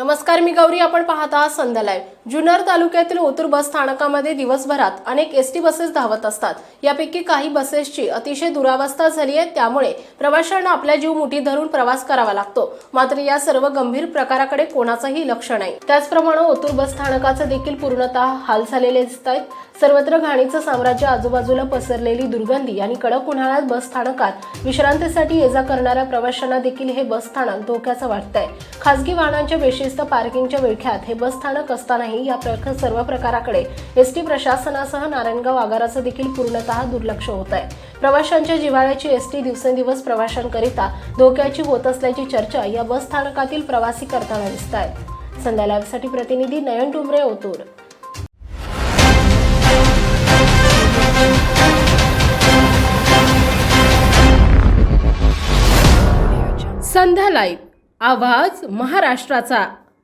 नमस्कार मी गौरी. आपण पाहत आहात संध्या लाईव्ह. जुन्नर तालुक्यातील ओतूर बस स्थानकामध्ये दिवसभरात अनेक एस टी बसेस धावत असतात. यापैकी काही बसेसची अतिशय दुरावस्था झाली आहे त्यामुळे प्रवाशांना आपला जीव मुठी धरून प्रवास करावा लागतो. मात्र या सर्व गंभीर प्रकाराकडे कोणाचंही लक्ष नाही. त्याचप्रमाणे ओतूर बस स्थानकाचं देखील पूर्णतः हाल झालेले दिसत आहेत. सर्वत्र घाणीचं साम्राज्य आजूबाजूला पसरलेली दुर्गंधी आणि कडक उन्हाळ्यात बस स्थानकात विश्रांतीसाठी ये जा करणाऱ्या प्रवाशांना देखील हे बस स्थानक धोक्याचं वाटतंय. खासगी वाहनांच्या बेशिस्त पार्किंगच्या विळख्यात हे बस स्थानक असतानाही या प्रकार सर्व प्रकाराकडे एस टी प्रशासनासह नारायणगाव आगाराचं देखील पूर्णतः दुर्लक्ष होत आहे. प्रवाशांच्या जिव्हाळ्याची एस टी दिवसेंदिवस प्रवाशांकरिता धोक्याची होत असल्याची चर्चा या बस स्थानकातील प्रवासी करताना दिसत आहेत संध्या लाईव्हसाठी प्रतिनिधी नयन डुमरे ओतूर. संध्या लाईव्ह. आवाज महाराष्ट्राचा.